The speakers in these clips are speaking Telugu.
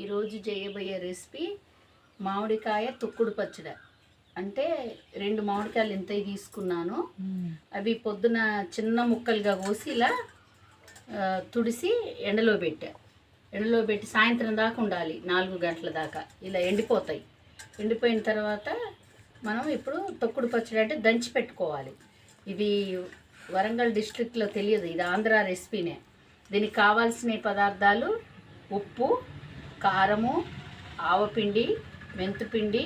ఈరోజు చేయబోయే రెసిపీ మామిడికాయ తొక్కుడు పచ్చడి. అంటే రెండు మామిడికాయలు ఇంతవి తీసుకున్నాను అవి పొద్దున చిన్న ముక్కలుగా కోసి ఇలా తుడిసి ఎండలో పెట్టా. ఎండలో పెట్టి సాయంత్రం దాకా ఉండాలి నాలుగు గంటల దాకా. ఇలా ఎండిపోతాయి. ఎండిపోయిన తర్వాత మనం ఇప్పుడు తొక్కుడు పచ్చడి అంటే దంచి పెట్టుకోవాలి. ఇది వరంగల్ డిస్ట్రిక్ట్లో తెలియదు ఇది ఆంధ్ర రెసిపీనే. దీనికి కావాల్సిన పదార్థాలు ఉప్పు కారము ఆవపిండి మెంతుపిండి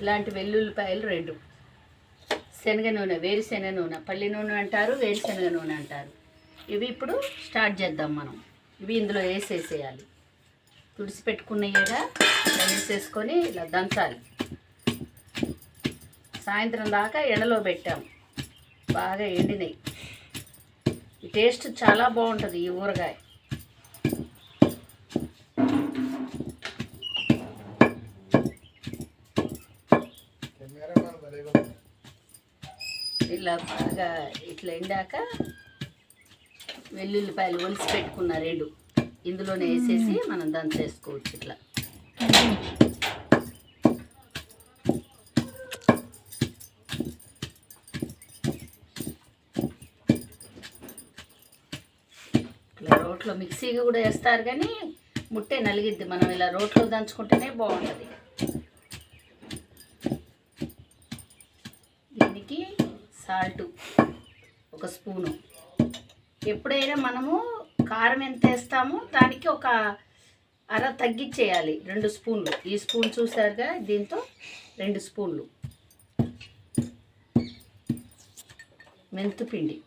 ఇలాంటి వెల్లుల్లిపాయలు రెండు. శనగ నూనె వేరుశెనగ నూనె పల్లి నూనె అంటారు వేరుశెనగ నూనె అంటారు. ఇవి ఇప్పుడు స్టార్ట్ చేద్దాం మనం. ఇవి ఇందులో వేసేసేయాలి. తుడిసి పెట్టుకున్నయ్యగా వేసేసుకొని ఇలా దంచాలి. సాయంత్రం దాకా ఎండలో పెట్టాం. బాగా ఎండినాయి. ఈ టేస్ట్ చాలా బాగుంటుంది ఈ ఊరగాయ. ఇలా బాగా ఇట్లా ఎండాక వెల్లుల్లిపాయలు ఒలిసి పెట్టుకున్న రెండు. ఇందులోనే వేసేసి మనం దంచేసుకోవచ్చు ఇట్లా. ఇట్లా రోట్లో మిక్సీగా కూడా వేస్తారు కానీ ముట్టే నలిగిద్ది. మనం ఇలా రోట్లో దంచుకుంటేనే బాగుంటుంది దీనికి సాల్ట్ ఒక స్పూను. ఎప్పుడైనా మనము కారం ఎంత వేస్తామో దానికి ఒక అర తగ్గించేయాలి రెండు స్పూన్లు. ఈ స్పూన్ చూసారుగా దీంతో రెండు స్పూన్లు. మెంతుపిండి.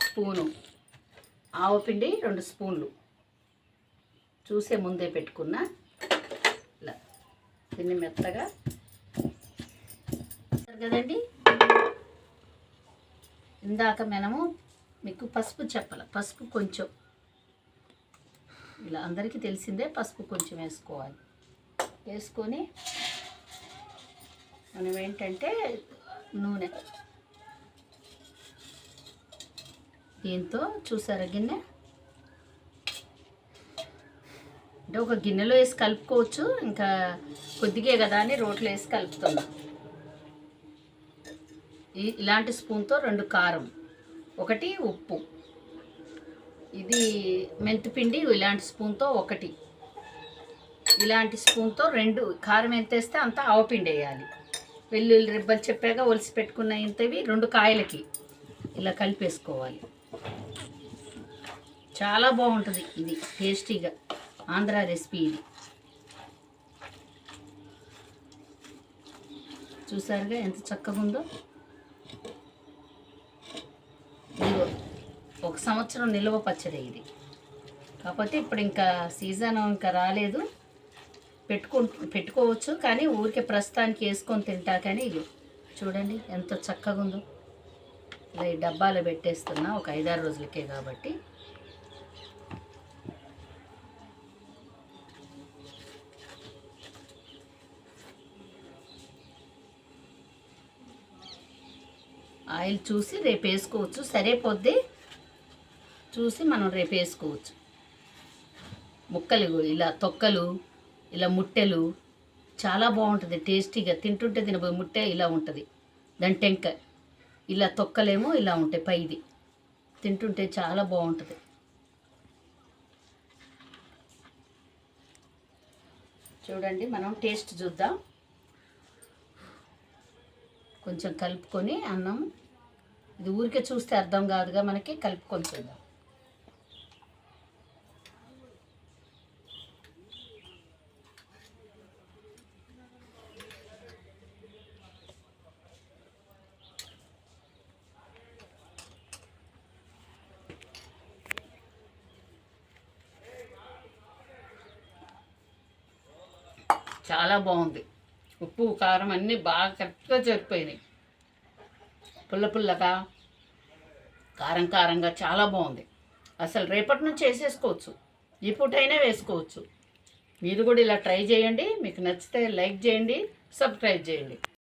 స్పూను. ఆవపిండి రెండు స్పూన్లు. చూసే ముందే పెట్టుకున్న. ఇలా. దీన్ని మెత్తగా కదండి? ఇందాక మనము మీకు పసుపు చెప్పాలి. పసుపు కొంచెం. ఇలా అందరికీ తెలిసిందే పసుపు కొంచెం వేసుకోవాలి. వేసుకొని మనం ఏంటంటే నూనె. దీంతో చూసారా గిన్నె? అంటే ఒక గిన్నెలో వేసి కలుపుకోవచ్చు. ఇంకా కొద్దిగే కదా అని రోట్లో వేసి కలుపుతున్నాం. ఇలాంటి స్పూన్తో రెండు కారం ఒకటి ఉప్పు. ఇది మెంతిపిండి ఇలాంటి స్పూన్తో ఒకటి. ఇలాంటి స్పూన్తో రెండు కారం ఎంత వేస్తే అంత ఆవపిండి వేయాలి. వెల్లుల్లి రిబ్బలు చెప్పాక ఒలిసి పెట్టుకున్న ఇంతవి రెండు కాయలకి ఇలా కలిపేసుకోవాలి. చాలా బాగుంటుంది ఇది టేస్టీగా ఆంధ్ర రెసిపీ ఇది. చూసారుగా ఎంత చక్కగా ఉందో ఒక సంవత్సరం నిల్వ పచ్చడి ఇది. కాకపోతే ఇప్పుడు ఇంకా సీజన్ ఇంకా రాలేదు. పెట్టుకు పెట్టుకోవచ్చు కానీ ఊరికే ప్రస్తుతానికి వేసుకొని తింటా కానీ ఇగో చూడండి ఎంత చక్కగా ఉందో. ఇలా ఈ డబ్బాలో పెట్టేస్తున్నా ఒక ఐదారు రోజులకే కాబట్టి. ఆయిల్ చూసి రేపు వేసుకోవచ్చు. సరే సరిపోద్ది. చూసి మనం రేపు వేసుకోవచ్చు. ముక్కలు ఇలా తొక్కలు ఇలా ముట్టెలు చాలా బాగుంటుంది టేస్టీగా తింటుంటే తినబోయే ముట్టె ఇలా ఉంటుంది. దాని టెంక ఇలా తొక్కలేమో ఇలా ఉంటాయి పైది. తింటుంటే చాలా బాగుంటుంది. చూడండి మనం టేస్ట్ చూద్దాం. కొంచెం కలుపుకొని అన్నం ఇది ఊరికే చూస్తే అర్థం కాదుగా మనకి కలుపుకొని చూద్దాం. చాలా బాగుంది. ఉప్పు కారం అన్నీ బాగా కరెక్ట్గా సరిపోయినాయి పుల్ల పుల్లగా కారం కారంగా చాలా బాగుంది. అసలు రేపటి నుంచి వేసేసుకోవచ్చు. ఈ పూటైనా వేసుకోవచ్చు. మీరు కూడా ఇలా ట్రై చేయండి. మీకు నచ్చితే లైక్ చేయండి సబ్స్క్రైబ్ చేయండి.